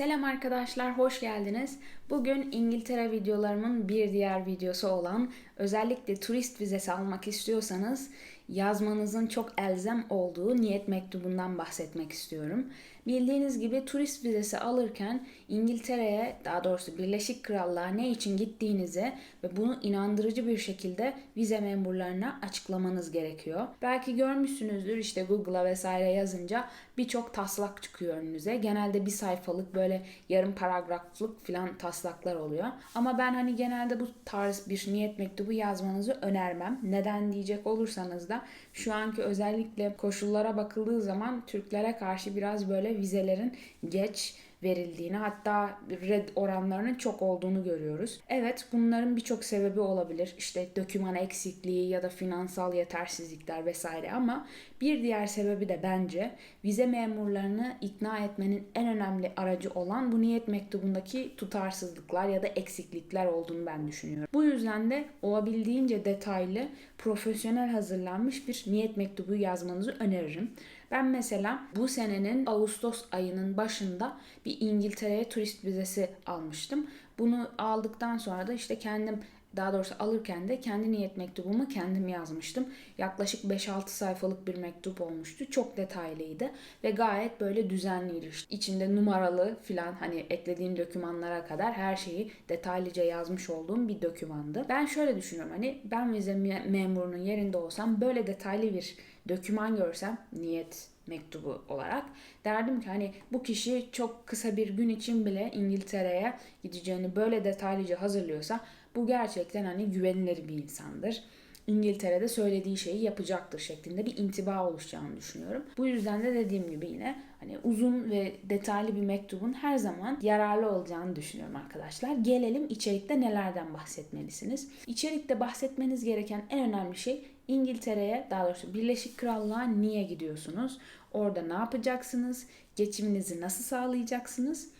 Selam arkadaşlar, hoş geldiniz. Bugün İngiltere videolarımın bir diğer videosu olan özellikle turist vizesi almak istiyorsanız yazmanızın çok elzem olduğu niyet mektubundan bahsetmek istiyorum. Bildiğiniz gibi turist vizesi alırken İngiltere'ye, daha doğrusu Birleşik Krallığa ne için gittiğinizi ve bunu inandırıcı bir şekilde vize memurlarına açıklamanız gerekiyor. Belki görmüşsünüzdür işte Google'a vesaire yazınca birçok taslak çıkıyor önünüze. Genelde bir sayfalık böyle yarım paragraflık filan taslaklar oluyor. Ama ben hani genelde bu tarz bir niyet mektubu yazmanızı önermem. Neden diyecek olursanız da şu anki özellikle koşullara bakıldığı zaman Türklere karşı biraz böyle vizelerin geç verildiğini hatta red oranlarının çok olduğunu görüyoruz. Evet bunların birçok sebebi olabilir. İşte döküman eksikliği ya da finansal yetersizlikler vesaire ama bir diğer sebebi de bence vize memurlarını ikna etmenin en önemli aracı olan bu niyet mektubundaki tutarsızlıklar ya da eksiklikler olduğunu ben düşünüyorum. Bu yüzden de olabildiğince detaylı, profesyonel hazırlanmış bir niyet mektubu yazmanızı öneririm. Ben mesela bu senenin Ağustos ayının başında bir İngiltere'ye turist vizesi almıştım. Bunu aldıktan sonra da işte kendim daha doğrusu alırken de kendi niyet mektubumu kendim yazmıştım. Yaklaşık 5-6 sayfalık bir mektup olmuştu. Çok detaylıydı ve gayet böyle düzenliydi. İçinde numaralı filan hani eklediğim dokümanlara kadar her şeyi detaylıca yazmış olduğum bir dokümandı. Ben şöyle düşünüyorum hani ben vize memurunun yerinde olsam böyle detaylı bir doküman görsem niyet mektubu olarak derdim ki hani bu kişi çok kısa bir gün için bile İngiltere'ye gideceğini böyle detaylıca hazırlıyorsa bu gerçekten hani güvenilir bir insandır. İngiltere'de söylediği şeyi yapacaktır şeklinde bir intiba oluşacağını düşünüyorum. Bu yüzden de dediğim gibi yine hani uzun ve detaylı bir mektubun her zaman yararlı olacağını düşünüyorum arkadaşlar. Gelelim içerikte nelerden bahsetmelisiniz. İçerikte bahsetmeniz gereken en önemli şey İngiltere'ye daha doğrusu Birleşik Krallığa niye gidiyorsunuz? Orada ne yapacaksınız? Geçiminizi nasıl sağlayacaksınız?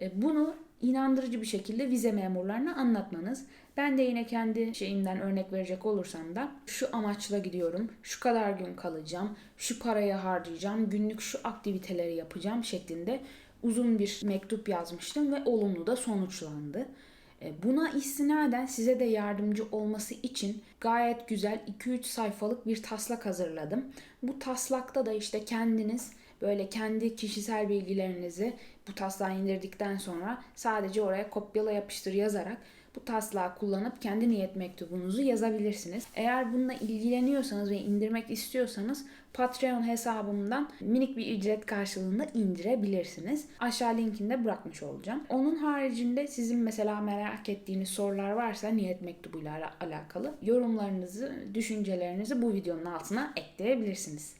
E, bunu inandırıcı bir şekilde vize memurlarına anlatmanız. Ben de yine kendi şeyimden örnek verecek olursam da şu amaçla gidiyorum, şu kadar gün kalacağım, şu parayı harcayacağım, günlük şu aktiviteleri yapacağım şeklinde uzun bir mektup yazmıştım ve olumlu da sonuçlandı. E, buna istinaden size de yardımcı olması için gayet güzel 2-3 sayfalık bir taslak hazırladım. Bu taslakta da işte kendiniz böyle kendi kişisel bilgilerinizi bu taslağı indirdikten sonra sadece oraya kopyala yapıştır yazarak bu taslağı kullanıp kendi niyet mektubunuzu yazabilirsiniz. Eğer bununla ilgileniyorsanız ve indirmek istiyorsanız Patreon hesabımdan minik bir ücret karşılığında indirebilirsiniz. Aşağı linkinde bırakmış olacağım. Onun haricinde sizin mesela merak ettiğiniz sorular varsa niyet mektubuyla alakalı yorumlarınızı, düşüncelerinizi bu videonun altına ekleyebilirsiniz.